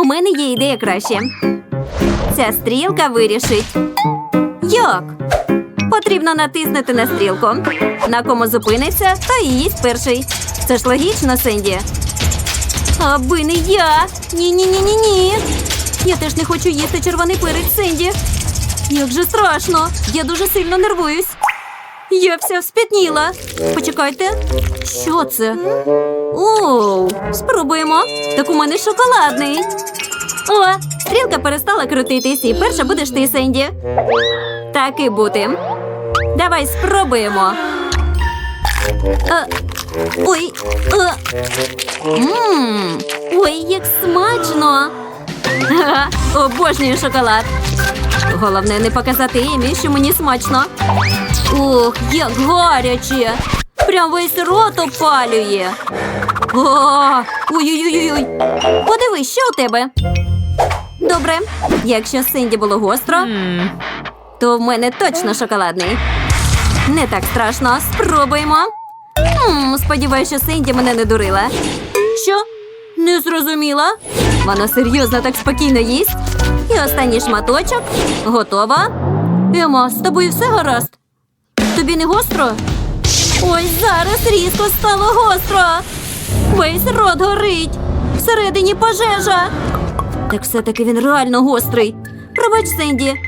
У мене є ідея краще. Ця стрілка вирішить. Як? Потрібно натиснути на стрілку. На кому зупиниться, та їсть перший. Це ж логічно, Сенді. Аби не я. Ні-ні-ні-ні-ні. Я теж не хочу їсти червоний перець Сенді. Як же страшно. Я дуже сильно нервуюсь. Я вся вспітніла. Почекайте. Що це? Оу, спробуємо. Так у мене шоколадний. О, стрілка перестала крутитись, і перша будеш ти, Сенді. Так і бути. Давай спробуємо. А, ой. А. Мм, ой, як смачно. Ха, обожнюю шоколад. Головне не показати Емі, що мені смачно. Ох, як гаряче! Прям весь рот опалює. О, ой-ой-ой. Подивись, що у тебе. Добре, якщо Синді було гостро, то в мене точно шоколадний. Не так страшно. Спробуємо. М, сподіваюсь, що Синді мене не дурила. Що? Не зрозуміла. Вона серйозно так спокійно їсть. І останній шматочок. Готова. Ема, з тобою все гаразд? Тобі не гостро? Ой, зараз різко стало гостро. Весь рот горить. Всередині пожежа. Так все-таки він реально гострий. Пробач, Сенді,